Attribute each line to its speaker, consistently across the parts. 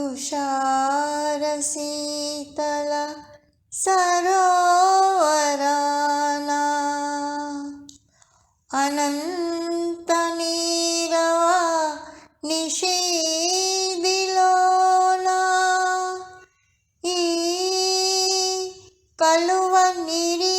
Speaker 1: తుషారశీతల సరోవరాన అనంత నీరవ నిషేదిలోన ఈ కలువ నిరీక్షణ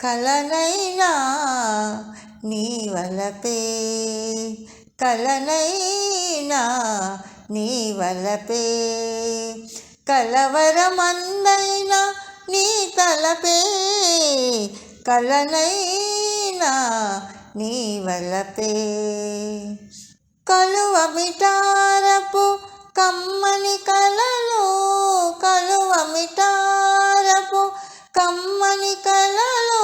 Speaker 1: కలనైనా నీ వలపే. కలనైనా నీ వలపే. కలవరమందైనా నీ తలపే. కలనైనా నీ వలపే. కలువ మిటారపు కమ్మని కలలు కలువ మిటారపు కమ్మని కలలు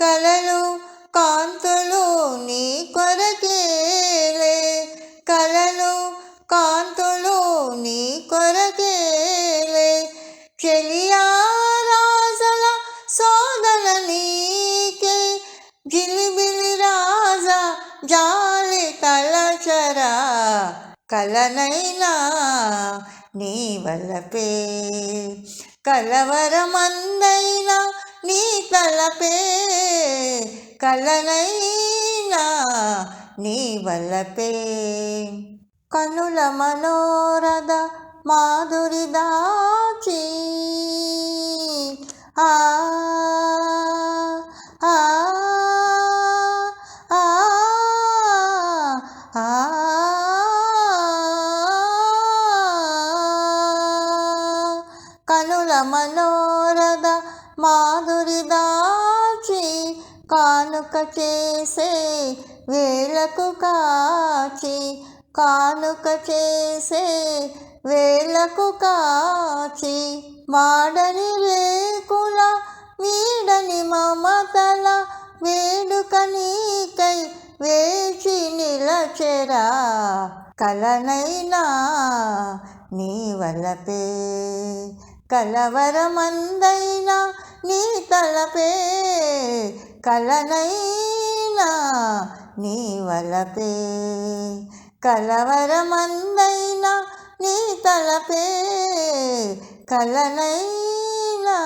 Speaker 1: కలలు కాంతులు నీ కొరకేలే. కలలు కాంతులు నీ కొరకేలే. చెలియారాజల సోదర నీకే. జిలిబిలి రాజా జాలి తలచరా. కలనైనా నీ వలపే కలవరమందైనా నీ తలపే. కలనైనా నీ వల్లపే. కనుల మనోరథ మాధురి దాచి. ఆ కనుల మనో కానుక చేసే వేలకు కాచి కానుక చేసే వేలకు కాచి మాడని రేకుల వీడని మమతల వేడుక నీకై వేచి నిలచెరా. కలనైనా నీ వలపే కలవరమందైనా నీ తలపే కలనైనా నీ వలపే కలవరమందైనా నీ తలపే. కలనైనా